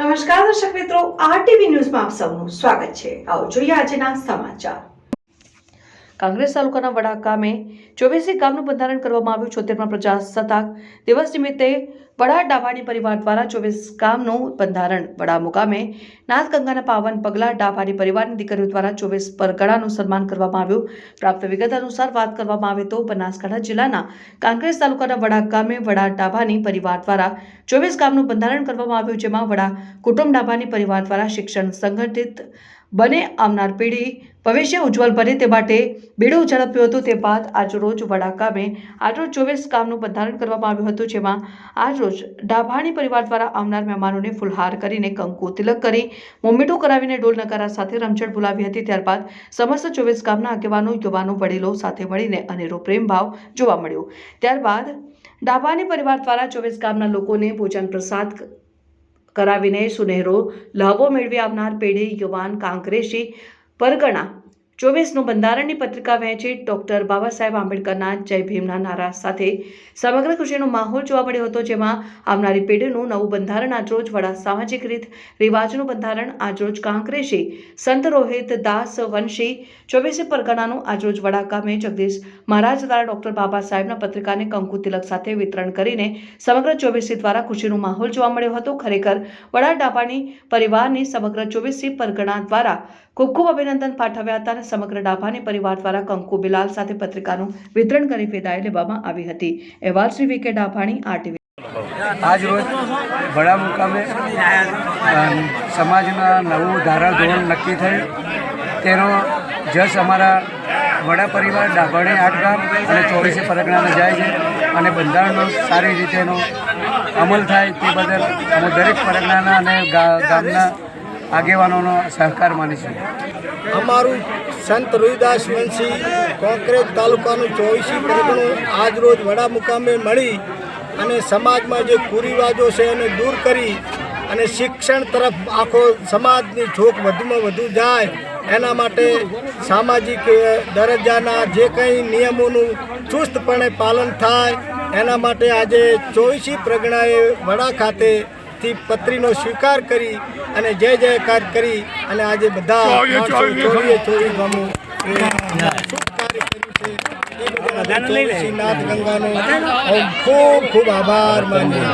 નમસ્કાર દર્શક મિત્રો આરટીવી ન્યૂઝમાં આપ સૌનું સ્વાગત છે. આવો જોઈએ આજના સમાચાર. કાંગ્રેસ તાલુકાના વડા ગામે ચોવીસી ગામનું બંધારણ કરવામાં આવ્યું. છોતેરમાં પ્રજાસત્તાક દિવસ નિમિત્તે વડા ડાભાણી પરિવાર દ્વારા ચોવીસ ગામનું બંધારણ. વડા મુકામે નાથગંગાના પાવન પગલા ડાભાણી પરિવારની દીકરીઓ દ્વારા ચોવીસ પરગણાનું સન્માન કરવામાં આવ્યું. પ્રાપ્ત વિગત અનુસાર વાત કરવામાં આવે તો બનાસકાંઠા જિલ્લાના કાંગ્રેસ તાલુકાના વડા ગામે વડા ડાભાની પરિવાર દ્વારા ચોવીસ ગામનું બંધારણ કરવામાં આવ્યું, જેમાં વડા કુટુંબ ડાભાની પરિવાર દ્વારા શિક્ષણ સંગઠિત બને આવનાર પેઢી. ભવિષ્ય ઉજ્જવળ બને તે માટે બીડું ઝડપ્યું હતું. તે બાદ આજરોજ વડા ગામે આજરોજ ચોવીસ ગામનું બંધારણ કરવામાં આવ્યું હતું, જેમાં આજરોજ ડાભાણી પરિવાર દ્વારા આવનાર મહેમાનોને ફુલહાર કરીને કંકુ તિલક કરી મોમીઠું કરાવીને ઢોલ નકારા સાથે રમઝટ બોલાવી હતી. ત્યારબાદ સમસ્ત ચોવીસ ગામના આગેવાનો, યુવાનો, વડીલો સાથે મળીને અનેરો પ્રેમભાવ જોવા મળ્યો. ત્યારબાદ ડાભાણી પરિવાર દ્વારા ચોવીસ ગામના લોકોને ભોજન પ્રસાદ કરાવીને સુનેહરો લહાવો મેળવી આવનાર પેઢી યુવાન કાંકરેશી પરગણા ચોવીસનું બંધારણની પત્રિકા વહેંચી ડોક્ટર બાબા સાહેબ આંબેડકરના જય ભીમના નારા સાથે સમગ્ર ખુશીનો માહોલ જોવા મળ્યો હતો, જેમાં આવનારી પેઢીનું નવું બંધારણ આજરોજ વડા સામાજિક રીત, રિવાજનું બંધારણ આજરોજ કાંકરેશી, સંત રોહિત દાસ વંશી, ચોવીસી પરગણાનું આજરોજ વડા ગામે જગદીશ મહારાજ દ્વારા ડોક્ટર બાબા સાહેબના પત્રિકાને કંકુ તિલક સાથે વિતરણ કરીને સમગ્ર ચોવીસી દ્વારા ખુશીનો માહોલ જોવા મળ્યો હતો. ખરેખર વડા ડાબાની પરિવારની સમગ્ર ચોવીસી પરગણા દ્વારા ખૂબ ખૂબ અભિનંદન પાઠવ્યા હતા સમગ્ર ડાભાની પરિવાર દ્વારા કંકુ બિલાલ સાથે પત્રિકાનું વિતરણ કરી ફેદાઈ લેવામાં આવી હતી. અહેવાલ શ્રી વી કે ડાભાણી, આરટીવી. આજ રોજ વડા મુકામે સમાજમાં નવું ધારાધોરણ નક્કી થયું. તેનો જશ અમારા વડા પરિવાર ડાભાણી આઠ ગામ અને ચોવીસે પરગણાને જાય છે અને બંધારણનો સારી રીતેનો અમલ થાય તે બદલ અમે દરેક પરગણાના અને ગામના આગેવાનોનો સહકાર માનીશું. અમારું સંત રોહિદાસ વંશી કોંકરેજ તાલુકાનું ચોવીસી પરગણું આજ રોજ વડા મુકામે મળી અને સમાજમાં જે કુરિવાજો છે એને દૂર કરી અને શિક્ષણ તરફ આખો સમાજની ઝોક વધુમાં વધુ જાય, એના માટે સામાજિક દરજ્જાના જે કંઈ નિયમોનું ચુસ્તપણે પાલન થાય, એના માટે આજે ચોવીસી પ્રગણાએ વડા ખાતેથી પત્રીનો સ્વીકાર કરી અને જય જયકાર કરી અને આજે બધા ચોવીએ ચોવીસ ગામો ખૂબ ખૂબ આભાર માનીએ.